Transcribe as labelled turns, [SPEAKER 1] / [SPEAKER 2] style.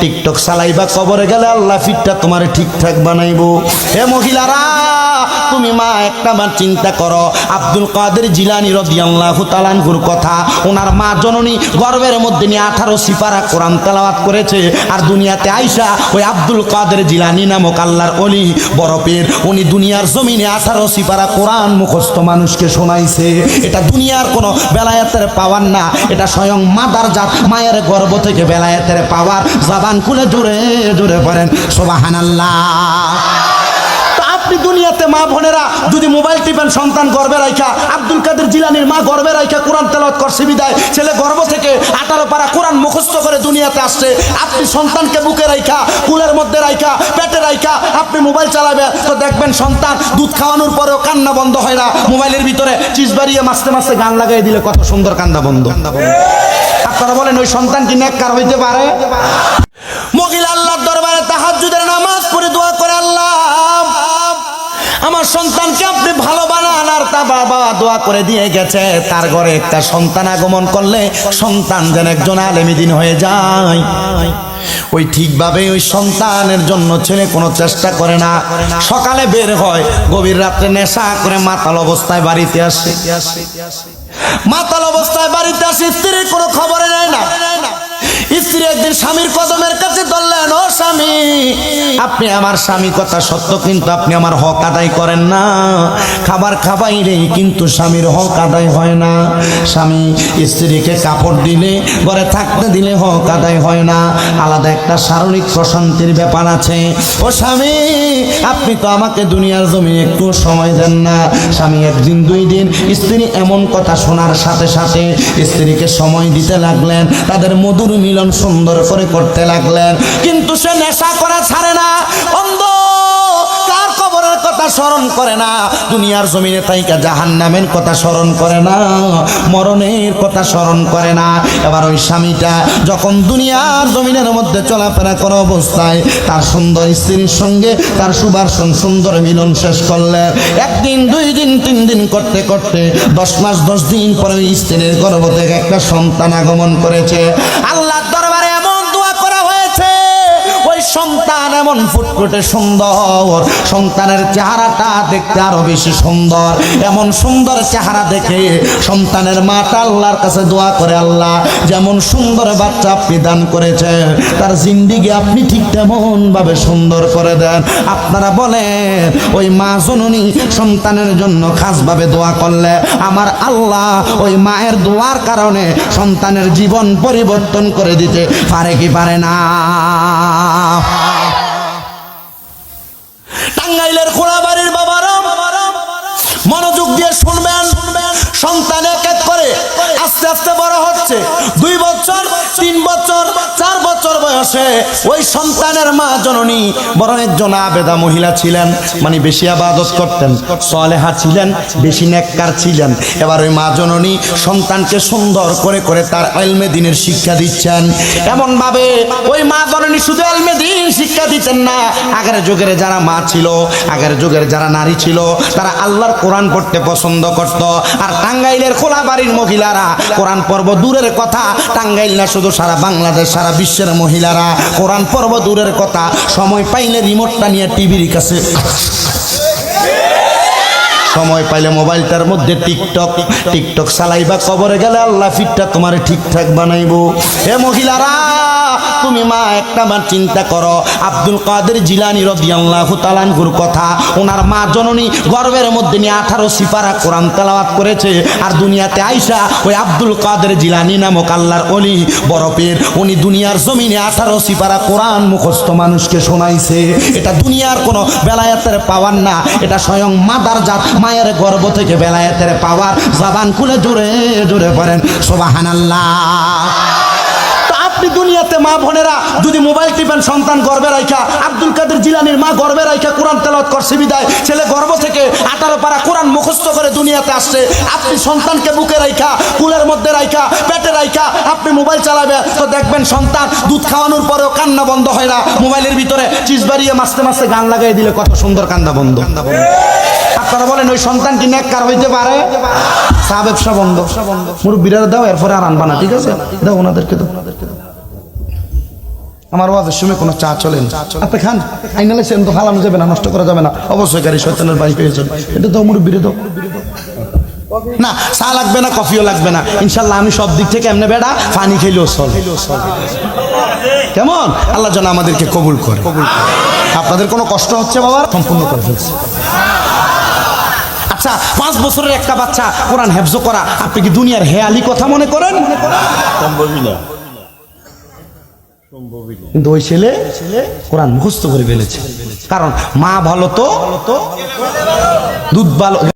[SPEAKER 1] TikTok চালাইবা, কবরে গেলে আল্লাহ ফিটটা তোমার ঠিকঠাক বানাইবো। হে মহিলারা, তুমি মা, একটা বার চিন্তা করো। আব্দুল কাদের জিলানি রাদিয়াল্লাহু তাআলার কথা, ওনার মা জননী গর্ভের মধ্যে নিয়ে আঠারো সিপারা কোরআন তেলাওয়াত করেছে। আর দুনিয়াতে আইসা ওই আব্দুল কাদের জিলানি নামক আল্লাহর অলি বরফের উনি দুনিয়ার জমিনে আঠারো সিপারা কোরআন মুখস্থ মানুষকে শোনাইছে। এটা দুনিয়ার কোনো বেলায়েতের পাওয়ার না, এটা স্বয়ং মাদার জাত, মায়ের গর্ভ থেকে বেলায়েতের পাওয়ার জবান খুলে জোরে জোরে পড়েন আপনি দুনিয়াতে মা বোনেরা যদি মোবাইল টিপেন সন্তান গর্বে রাখা আব্দুল কাদের জিলানির মা গর্বে রাখা কোরআন তেলাওয়াত করছে বিদায়, ছেলে গর্ভ থেকে আঠারো পারা কোরআন মুখস্থ করে দুনিয়াতে আসছে, আপনি সন্তানকে বুকে রাখা কুলের মধ্যে রাখা পেটে রাখা আপনি মোবাইল চালাবে তো দেখবেন সন্তান দুধ খাওয়ানোর পরেও কান্না বন্ধ হয় না, মোবাইলের ভিতরে চিজ বাড়িয়ে মাসতে মাসতে গান লাগাই দিলে কত সুন্দর কান্দা বন্ধ। আপনারা বলেন, ওই সন্তান কি নেককার হইতে পারে? আমার সন্তানকে আপনি ভালো বানান, আর তা বাবা দোয়া করে দিয়ে গেছে। তার ঘরে একটা সন্তান আগমন করলে সন্তান যেন একজন আলেমিদিন হয়ে যায়। ওই ঠিকভাবে ওই সন্তানের জন্য ছেলে কোনো চেষ্টা করে না। সকালে বের হয়, গভীর রাত্রে নেশা করে মাতাল অবস্থায় বাড়িতে আসে। মাতাল অবস্থায় বাড়িতে আসে, স্ত্রীর কোনো খবরে নেয় না। স্ত্রী একদিন স্বামীর কদমের কাছে ধরলেন, ও স্বামী, আপনি আমার স্বামী, কথা সত্য, কিন্তু আপনি আমার হক আদায় করেন না। খাবার খাবাই রে, কিন্তু স্বামীর হক আদায় হয় না। স্বামী স্ত্রীকে কাপড় দিলে, ঘরে থাকতে দিলে হক আদায় হয় না। আলাদা একটা শারীরিক প্রশান্তির ব্যাপার আছে। ও স্বামী আপনি তো আমাকে দুনিয়ার জমি একটু সময় দেন না। স্বামী একদিন, দুই দিন, স্ত্রী এমন কথা শোনার সাথে সাথে স্ত্রীকে সময় দিতে লাগলেন, তাদের মধুর মিলন সুন্দর করে করতে লাগলেন। কিন্তু সে নেশা করা ছাড়ে না। অন্ধ কথা স্মরণ করে না। দুনিয়ার জমিনে তাইকা জাহান নামের কথা স্মরণ করে না। মরণের কথা স্মরণ করে না। এবার ওই স্বামীটা যখন দুনিয়ার জমিনের মধ্যে চলাফেরা করা অবস্থায়, তার সুন্দর স্ত্রীর সঙ্গে তার সুবাসন সুন্দর মিলন শেষ করলেন একদিন, দুই দিন, তিন দিন করতে করতে দশ মাস, দশ দিন পরে স্ত্রীর গর্ভ থেকে একটা সন্তান আগমন করেছে। আল্লাহ সন্তান এমন ফুটফুটে সুন্দর। সন্তানের চেহারাটা দেখতে আরও বেশি সুন্দর। এমন সুন্দর চেহারা দেখে সন্তানের মাটা আল্লাহর কাছে দোয়া করে আল্লাহ, যেমন সুন্দর বাচ্চা আপনি দান করেছেন তার জিন্দিগি আপনি ঠিক তেমন ভাবে সুন্দর করে দেন। আপনারা বলেন, ওই মা জননী সন্তানের জন্য খাসভাবে দোয়া করলে আমার আল্লাহ ওই মায়ের দোয়ার কারণে সন্তানের জীবন পরিবর্তন করে দিতে পারে কি পারে না? দিয়ে শুনবেন, সন্তান এক এক করে আস্তে আস্তে বড় হচ্ছে। দুই বছর, তিন বছর, চার বছর বয়সে ওই সন্তানের মা জননী বড় একজন আবেদা মহিলা ছিলেন মানে বেশি আবাদত করতেন, সলেহা ছিলেন, বেশি নেককার ছিলেন। এবার ওই মা জননী সন্তানকে সুন্দর করে করে তার আলমে দিনের শিক্ষা দিচ্ছেন। এমন ভাবে ওই মা জননী শুধু আলমে দিন শিক্ষা দিতেন না। আগের যুগের যারা মা ছিল, আগের যুগের যারা নারী ছিল, তারা আল্লাহর কোরআন পড়তে পছন্দ করত। আর টাঙ্গাইলের খোলা বাড়ির মহিলারা, কোরআন পর্ব দূরের কথা, টাঙ্গাইল না শুধু সারা বাংলাদেশ, সারা বিশ্বের মহিলারা। কোরআন পর্ব দূরের কথা, সময় পাইলে রিমোটটা নিয়ে টিভির কাছে। সময় পাইলে মোবাইলটার মধ্যে টিকটক টিকটক চালাইবা, কবরে গেলে আল্লাহ ফিটটা তোমার ঠিকঠাক বানাইবো। হে মহিলারা, তুমি মা, একটা বার চিন্তা করো। আব্দুল কাদের জিলানি রাদিয়াল্লাহু তাআলার কথা, ওনার মা জননী গর্বের মধ্যে নিয়ে আঠারো সিপারা কোরআন তেলাওয়াত করেছে। আর দুনিয়াতে আইসা ওই আব্দুল কাদের জিলানি নামক আল্লাহর অলি বরফের উনি দুনিয়ার জমিনে আঠারো সিপারা কোরআন মুখস্থ মানুষকে শোনাইছে। এটা দুনিয়ার কোনো বেলায়েতের পাওয়ার না, এটা স্বয়ং মাদার জাত মায়ের গর্ভ থেকে বেলায়েতের পাওয়ার জবান খুলে জোরে জোরে পড়েন, সোবাহানাল্লাহ। আপনি দুনিয়াতে মা বোনেরা যদি মোবাইল টিপেন, সন্তান গর্বে রাখা আব্দুল কাদের জিলানির মা গর্বে রাখা কোরআন তেলাওয়াত করছে বিদায় ছেলে গর্ভ থেকে আঠারো পারা কোরআন মুখস্থ করে দুনিয়াতে আসছে। আপনি সন্তানকে বুকে রাখা কুলের মধ্যে রাখা পেটে রাখা আপনি মোবাইল চালাবে, তো দেখবেন সন্তান দুধ খাওয়ানোর পরেও কান্না বন্ধ হয় না। মোবাইলের ভিতরে চিজ বাড়িয়ে মাসতে মাসতে গান লাগাই দিলে কত সুন্দর কান্দা বন্ধ। আপনারা বলেন, ওই সন্তান কি নেককার হইতে পারে? চা ব্যবসা বন্ধ। মুরব্বীরা দাও, এরপরে আর আনবা না, ঠিক আছে? দাও ওনাদেরকে দাও। আমার ওয়াজের সময় কোনো চা চলে না। আপনি খান। আইনালে সেন তো খালানো যাবে না, নষ্ট করা যাবে না। অবশ্যই গাড়ি শয়তানের বাড়ি পেয়েছেন এটা তো মুরব্বীরে তো না, চা লাগবে না, কফিও লাগবে না। ইনশাল্লাহ আমি সব দিক থেকে এমনি বেড়া, পানি খেলেও চল। কেমন? আল্লাহ যেন আমাদেরকে কবুল করে। আপনাদের কোনো কষ্ট হচ্ছে বাবা সম্পূর্ণ করে ফেলছে। আচ্ছা পাঁচ বছরের একটা বাচ্চা কোরআন হেফজ করা। আপনি কি দুনিয়ার হেয়ালি কথা মনে করেন?
[SPEAKER 2] সম্ভবই সম্ভবই না।
[SPEAKER 1] কিন্তু ওই ছেলে কোরআন মুখস্থ করে ফেলেছে। কারণ মা ভালো তো? দুধ ভালো